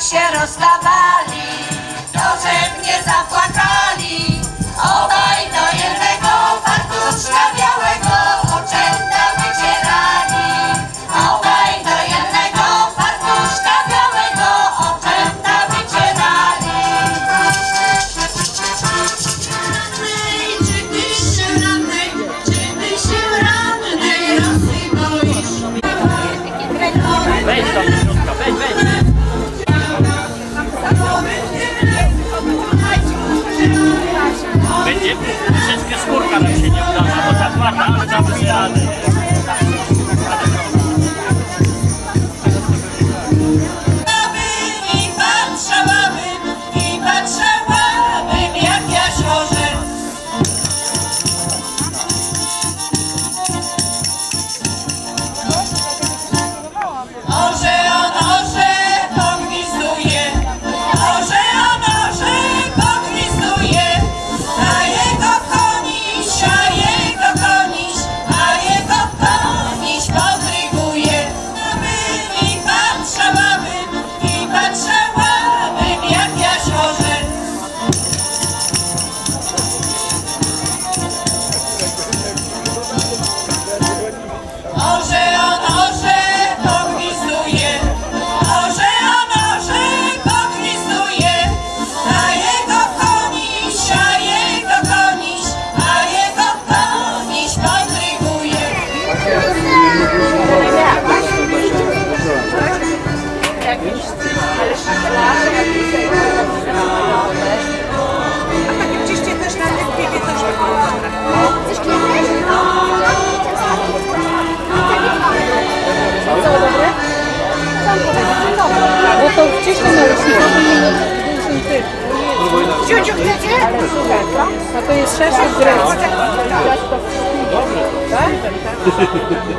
się rozstawali, to mnie zapłakali. Jest szerszy grecki. Tak?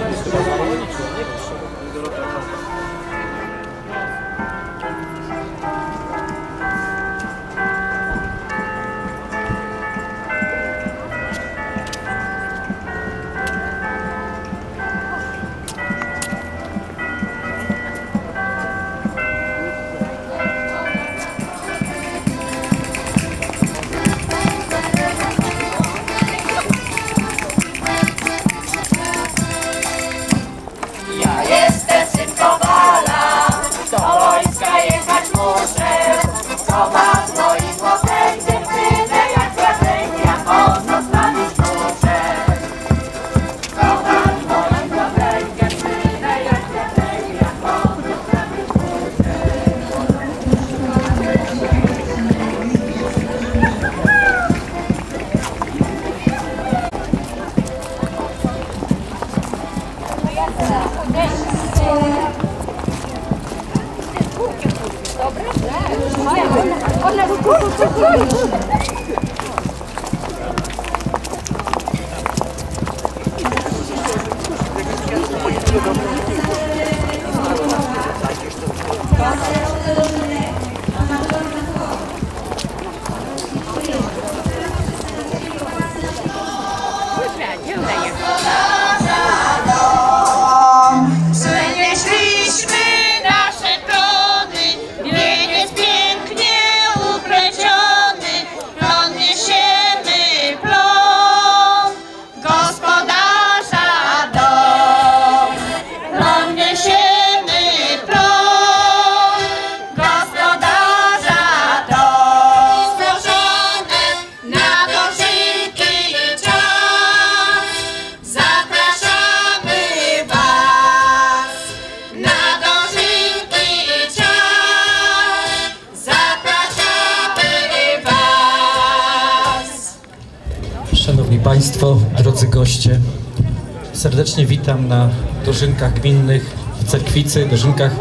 drodzy goście, serdecznie witam na dożynkach gminnych w Cerkwicy, dożynkach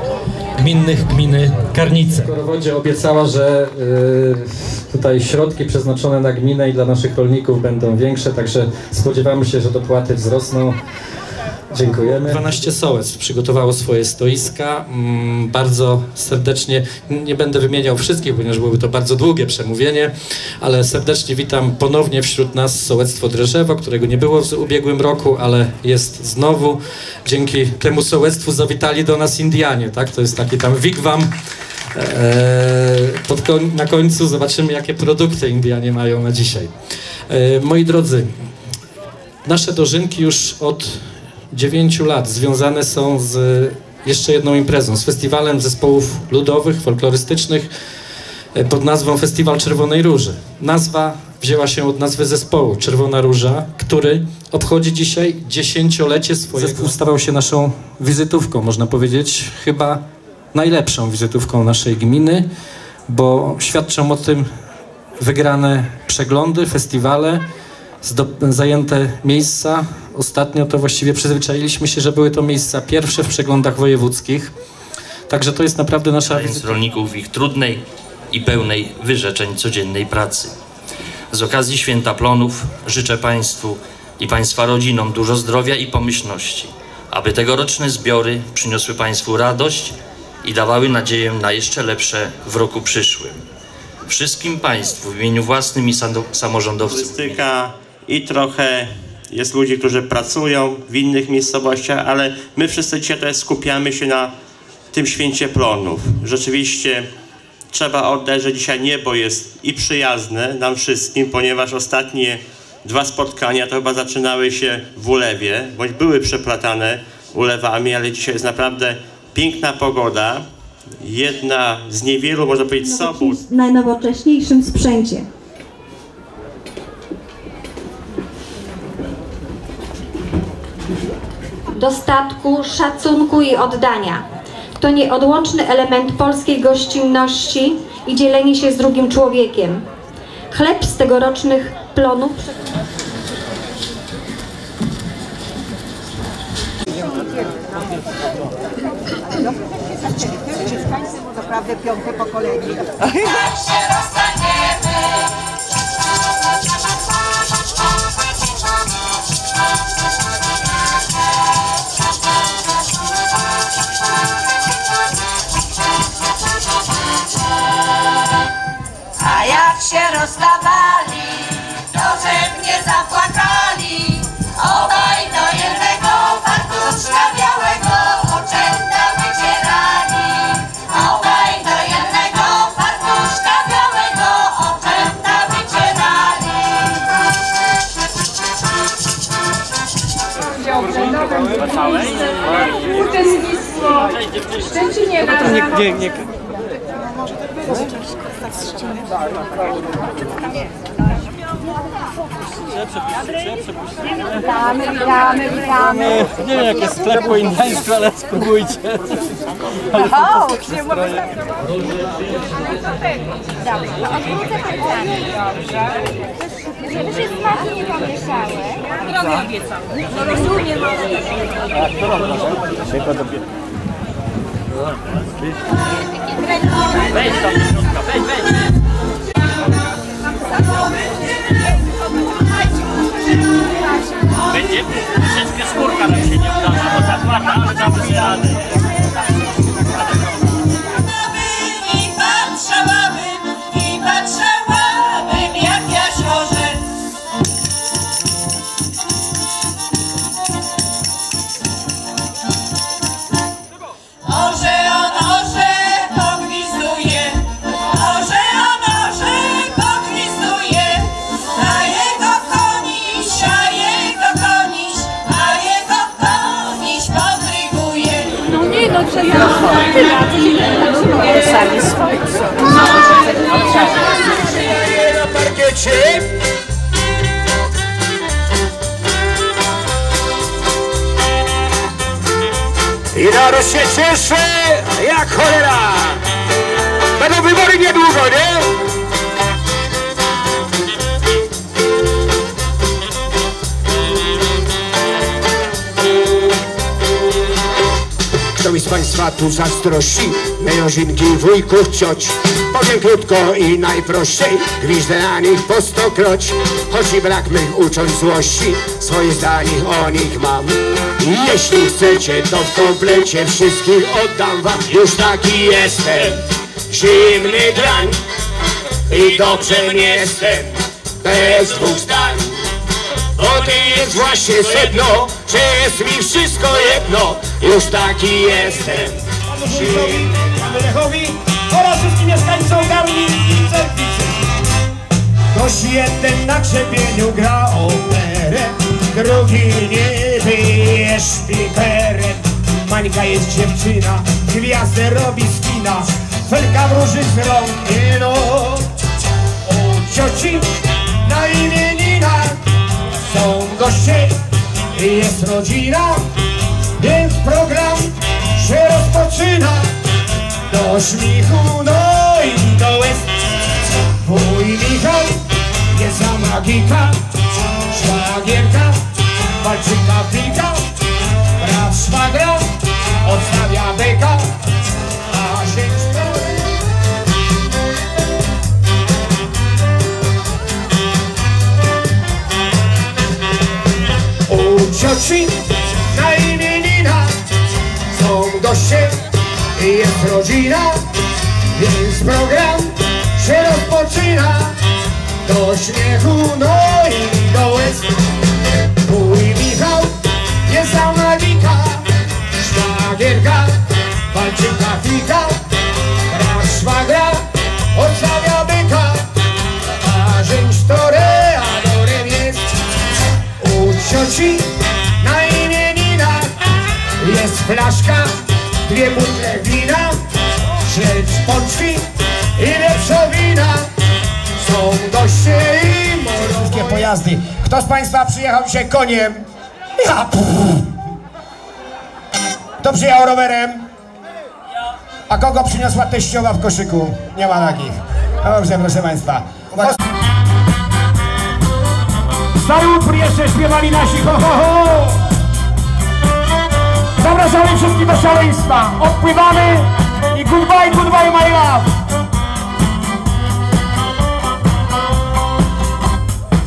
gminnych gminy Karnice. Skorowodzie obiecała, że y, tutaj środki przeznaczone na gminę i dla naszych rolników będą większe, także spodziewamy się, że dopłaty wzrosną. Dziękujemy. 12 sołectw przygotowało swoje stoiska. Mm, Bardzo serdecznie, nie będę wymieniał wszystkich, ponieważ byłoby to bardzo długie przemówienie, ale serdecznie witam ponownie wśród nas sołectwo Drzeżewo, którego nie było w ubiegłym roku, ale jest znowu. Dzięki temu sołectwu zawitali do nas Indianie, tak? To jest taki tam wigwam E, koń, na końcu zobaczymy, jakie produkty Indianie mają na dzisiaj. E, Moi drodzy, nasze dożynki już od 9 lat związane są z jeszcze jedną imprezą, z festiwalem zespołów ludowych, folklorystycznych e, pod nazwą Festiwal Czerwonej Róży. Nazwa wzięła się od nazwy zespołu Czerwona Róża, który obchodzi dzisiaj dziesięciolecie swojego. Zespół stawał się naszą wizytówką, można powiedzieć, chyba najlepszą wizytówką naszej gminy, bo świadczą o tym wygrane przeglądy, festiwale, zajęte miejsca. Ostatnio to właściwie przyzwyczailiśmy się, że były to miejsca pierwsze w przeglądach wojewódzkich. Także to jest naprawdę nasza wizytówka. rolników w ich trudnej i pełnej wyrzeczeń codziennej pracy. Z okazji Święta Plonów życzę Państwu i Państwa rodzinom dużo zdrowia i pomyślności, aby tegoroczne zbiory przyniosły Państwu radość i dawały nadzieję na jeszcze lepsze w roku przyszłym. Wszystkim Państwu w imieniu własnym i samorządowców turystyka i trochę jest ludzi, którzy pracują w innych miejscowościach, ale my wszyscy dzisiaj skupiamy się na tym święcie plonów. Rzeczywiście trzeba oddać, że dzisiaj niebo jest i przyjazne nam wszystkim, ponieważ ostatnie dwa spotkania to chyba zaczynały się w ulewie, bądź były przeplatane ulewami, ale dzisiaj jest naprawdę piękna pogoda. Jedna z niewielu, można powiedzieć, sobót, najnowocześniejszym sprzęcie. Dostatku, szacunku i oddania. To nieodłączny element polskiej gościnności i dzielenie się z drugim człowiekiem. Chleb z tegorocznych plonów Naprawdę piąte pokolenie. A jak się rozstawali, to mnie zapłakali. Obaj do jednego fartuszka białego oczęta wycierali. Obaj do jednego fartuszka białego oczęta wycierali. Uczestnictwo w Szczecinie na Witamy, witamy, witamy. Nie wiem, jak jest sklep po indiańsku, ale spróbujcie. O, nie mogę Żeby się smaki nie pomieszały. Wejdź tam do środka, wejdź, wejdź. Będzie troszeczkę skórka nam się nie udała, bo zapłata, ale damy radę. I naród się cieszy jak cholera. Będą wybory niedługo, nie? Kto mi z Państwa tu zazdrości? Mężynki, wujków, cioć Powiem krótko i najprościej. Gwizdę na nich po stokroć Choć i brak mych uczuć złości. Swoje zdanie o nich mam. Jeśli chcecie, to w komplecie Wszystkich oddam wam. Już taki jestem. Zimny drań I dobrze nie jestem. Bez dwóch zdań. Bo ty jest właśnie sedno, że jest mi wszystko jedno Już taki jestem Panu Lechowi, oraz wszystkim mieszkańcom Garniki i Cerkwicy. Ktoś jeden na grzebieniu gra operę, drugi jest szpikerem. Mańka jest dziewczyna, gwiazdę robi z kina, felka wróży z rąk, nie no. U cioci na imieninach są goście, jest rodzina, program się rozpoczyna. Do śmiechu, no i do łez. Wuj Michał jest za magika, szwagierka, walczyka pika, brat szwagra odstawia beka, a cioci jest rodzina, więc program się rozpoczyna. Do śmiechu, no i do łez. Mój Michał jest za magika, szwagierka, walczyka fika, brat szwagra odstawia byka, a żeńś to readorem jest. U cioci na imieninach jest flaszka, dwie butle wina, pojazdy. Kto z Państwa przyjechał dzisiaj koniem? Ja. Kto przyjechał rowerem? A kogo przyniosła teściowa w koszyku? Nie ma takich. Dobrze, proszę Państwa. Stary utwór jeszcze śpiewali nasi ho ho ho! Zapraszamy wszystkich do szaleństwa! Odpływamy i goodbye, goodbye my love!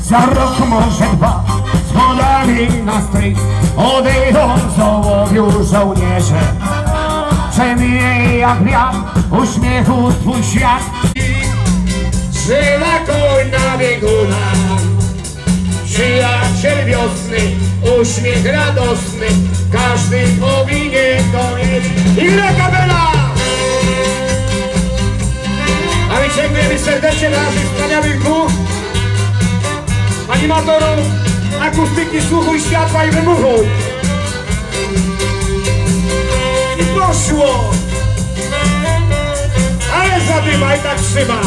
Za rok może dwa z wodami na strych odejdą z ołowiu żołnierze. Przeminie jak wiatr uśmiechu twój świat. Żyla koń na biegunach Przyjaciel wiosny, uśmiech radosny, każdy powinien go mieć. Ile kabela! A my dziękujemy serdecznie naszych wspaniałych dwóch animatorów akustyki, słuchu i światła i wybuchu. I poszło! Ale zadyma i tak trzyma.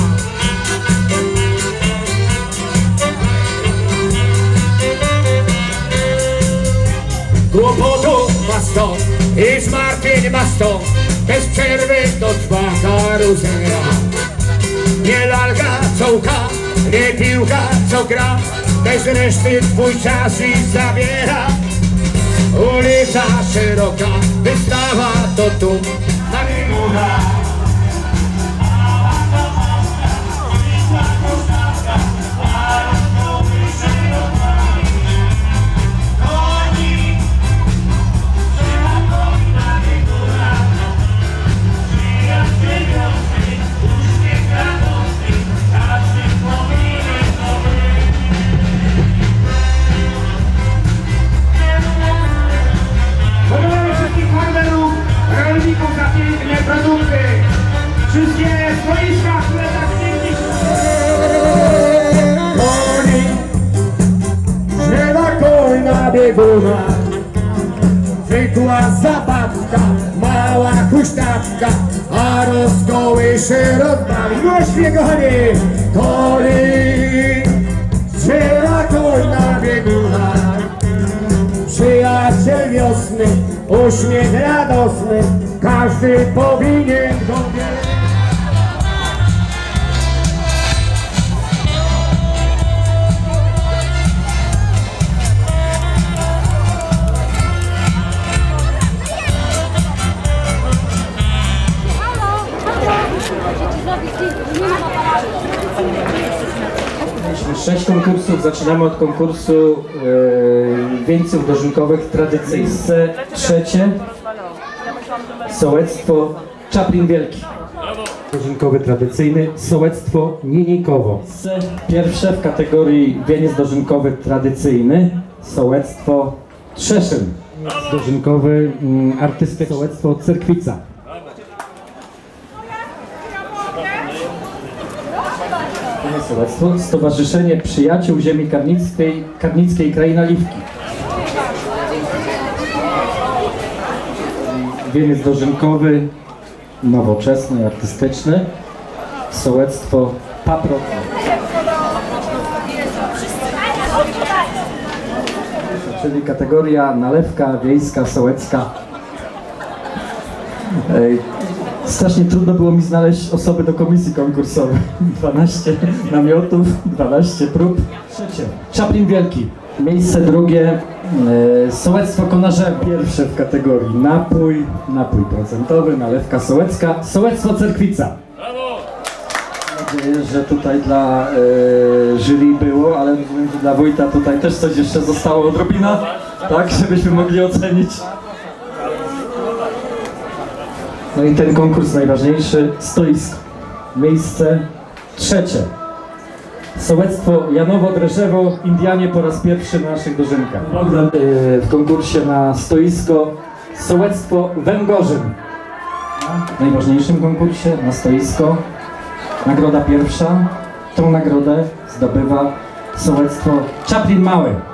Kłopotów ma sto i zmartwień ma sto Bez przerwy to trwa karuzela Nie lalka, co łka, nie piłka, co gra Bez reszty twój czas i zabiera Ulica szeroka, wystawa to tu. Na biegunach Wszystkie stoiska, które tak pięknie Koni, drzewa koń na biegunach. Zwykła zabawka, mała huśtawka, a rozkołyszy rozbawi. No śpieganie, koni, drzewa koń na biegunach. Przyjaciel wiosny, uśmiech radosny, każdy powinien go Zaczynamy od konkursu e, wieńców dożynkowych tradycyjnych. Miejsce trzecie. Sołectwo Czaplin Wielki. Dożynkowy tradycyjny. Sołectwo Ninikowo. Pierwsze w kategorii wieniec dożynkowy tradycyjny. Sołectwo Trzeszyn. Dożynkowy mm, artysty. Sołectwo Cerkwica. Nie Sołectwo, Stowarzyszenie Przyjaciół Ziemi Karnickiej, Karnickiej Kraina Liwki. Wieniec dożynkowy, nowoczesny, artystyczny. Sołectwo Paprot. Czyli kategoria nalewka wiejska, sołecka. Ej, Strasznie trudno było mi znaleźć osoby do komisji konkursowej. 12 namiotów, 12 prób. Trzecie. Czaplin Wielki. Miejsce drugie. E, sołectwo Konarze. Pierwsze w kategorii napój, napój procentowy, nalewka sołecka. Sołectwo Cerkwica. Mam nadzieję, że tutaj dla e, jury było, ale rozumiem, że dla wójta tutaj też coś jeszcze zostało odrobina, tak, żebyśmy mogli ocenić. No i ten konkurs najważniejszy, stoisko. Miejsce trzecie. Sołectwo Janowo-Drzeżewo, Indianie po raz pierwszy na naszych dożynkach. E, w konkursie na stoisko Sołectwo Węgorzyn. W najważniejszym konkursie na stoisko. Nagroda pierwsza. Tą nagrodę zdobywa Sołectwo Czaplin Mały.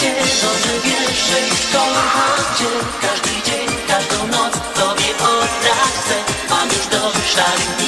Cię, dobrze wiesz, że już kocham cię. Każdy dzień, każdą noc Tobie oddać chcę Mam już dość szarych